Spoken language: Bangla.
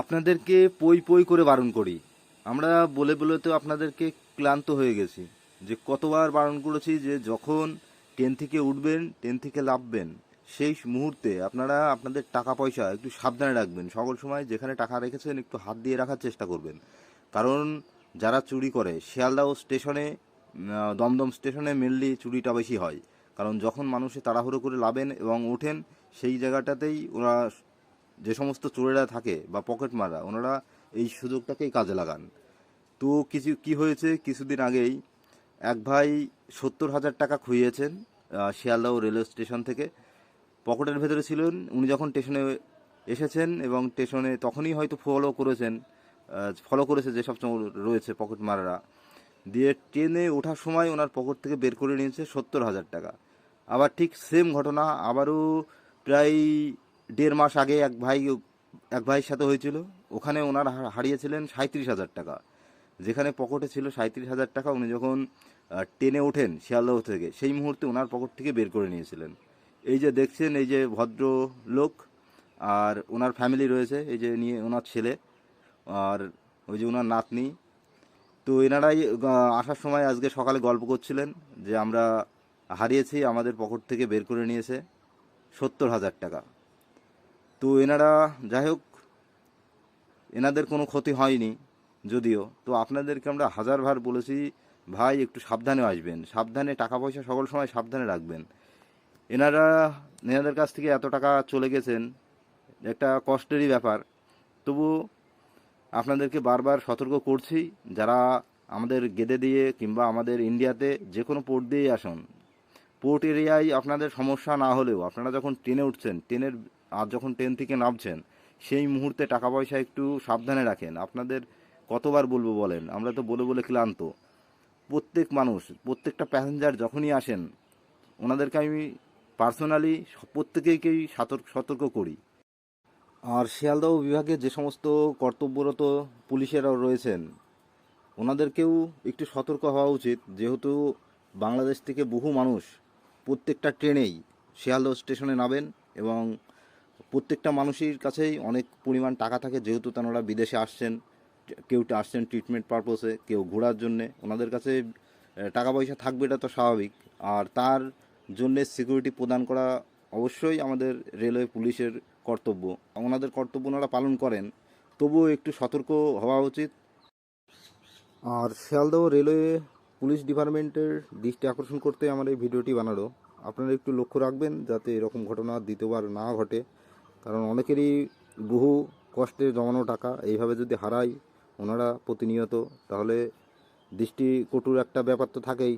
আপনাদেরকে পই পই করে বারণ করি। আমরা বলে বলে তো আপনাদেরকে ক্লান্ত হয়ে গেছি যে কতবার বারণ করেছি যে যখন ট্রেন থেকে উঠবেন, ট্রেন থেকে নামবেন, সেই মুহূর্তে আপনারা আপনাদের টাকা পয়সা একটু সাবধানে রাখবেন। সকল সময় যেখানে টাকা রেখেছেন, একটু হাত দিয়ে রাখার চেষ্টা করবেন। কারণ যারা চুরি করে, শিয়ালদাহ স্টেশনে দমদম স্টেশনে মেনলি চুরিটা বেশি হয়। কারণ যখন মানুষে তাড়াহুড়ো করে লাভেন এবং ওঠেন, সেই জায়গাটাতেই ওরা যে সমস্ত চোরেরা থাকে বা পকেট মারা ওনারা এই সুযোগটাকেই কাজে লাগান। তো কিছু, কি হয়েছে? কিছুদিন আগেই এক ভাই সত্তর হাজার টাকা খুইয়েছেন শিয়ালদহ রেলওয়ে স্টেশন থেকে। পকেটের ভেতরে ছিলেন, উনি যখন স্টেশনে এসেছেন এবং স্টেশনে তখনই হয়তো ফলো করেছেন ফলো করেছে যেসব রয়েছে পকেট মারারা দিয়ে ট্রেনে ওঠার সময় ওনার পকেট থেকে বের করে নিয়েছে সত্তর হাজার টাকা। আবার ঠিক সেম ঘটনা, আবারও প্রায় দেড় মাস আগে এক ভাই, এক ভাইয়ের সাথে হয়েছিল। ওখানে ওনার হারিয়েছিলেন সাঁত্রিশ হাজার টাকা। যেখানে পকেটে ছিল সাঁত্রিশ হাজার টাকা, উনি যখন টেনে ওঠেন শিয়ালদহ থেকে, সেই মুহূর্তে ওনার পকেট থেকে বের করে নিয়েছিলেন। এই যে দেখছেন, এই যে ভদ্র লোক আর ওনার ফ্যামিলি রয়েছে, এই যে নিয়ে ওনার ছেলে, আর ওই যে ওনার নাতনি। তো এনারাই আসার সময় আজকে সকালে গল্প করছিলেন যে আমরা হারিয়েছি, আমাদের পকেট থেকে বের করে নিয়েছে সত্তর হাজার টাকা। তো এনারা যাই হোক এনাদের কোনো ক্ষতি হয়নি যদিও। তো আপনাদেরকে আমরা হাজারবার বলেছি, ভাই, একটু সাবধানে আসবেন। সাবধানে টাকা পয়সা সকল সময় সাবধানে রাখবেন। এনারা, এনাদের কাছ থেকে এত টাকা চলে গেছেন, একটা কষ্টেরই ব্যাপার। তবু আপনাদেরকে বারবার সতর্ক করছি, যারা আমাদের গেদে দিয়ে কিংবা আমাদের ইন্ডিয়াতে যে কোনো পোর্ট দিয়েই আসুন। পোর্ট এরিয়ায় আপনাদের সমস্যা না হলেও, আপনারা যখন ট্রেনে উঠছেন, ট্রেনের আর যখন ট্রেন থেকে নামছেন, সেই মুহূর্তে টাকা পয়সা একটু সাবধানে রাখেন। আপনাদের কতবার বলব বলেন? আমরা তো বলে বলে ক্লান্ত। প্রত্যেক মানুষ, প্রত্যেকটা প্যাসেঞ্জার যখনই আসেন, ওনাদেরকে আমি পার্সোনালি প্রত্যেকেই সতর্ক সতর্ক করি। আর শিয়ালদহ বিভাগে যে সমস্ত কর্তব্যরত পুলিশেরাও রয়েছেন, ওনাদেরকেও একটু সতর্ক হওয়া উচিত। যেহেতু বাংলাদেশ থেকে বহু মানুষ প্রত্যেকটা ট্রেনেই শিয়ালদহ স্টেশনে নামেন এবং প্রত্যেকটা মানুষের কাছেই অনেক পরিমাণ টাকা থাকে। যেহেতু তারা বিদেশে আসছেন, কেউ আসছেন ট্রিটমেন্ট পারপোসে কেউ ঘোরার জন্যে, ওনাদের কাছে টাকা পয়সা থাকবে এটা তো স্বাভাবিক। আর তার জন্যে সিকিউরিটি প্রদান করা অবশ্যই আমাদের রেলওয়ে পুলিশের কর্তব্য। ওনাদের কর্তব্য ওনারা পালন করেন। তবুও একটু সতর্ক হওয়া উচিত। আর শিয়ালদহ রেলওয়ে পুলিশ ডিপার্টমেন্টের দৃষ্টি আকর্ষণ করতে আমার এই ভিডিওটি বানানো আপনারা একটু লক্ষ্য রাখবেন যাতে এরকম ঘটনা দ্বিতীয়বার না ঘটে। কারণ অনেকেরই বহু কষ্টে জমানো টাকা, এইভাবে যদি হারায় ওনারা প্রতিনিয়ত, তাহলে দৃষ্টি কটুর একটা ব্যাপার তো থাকেই।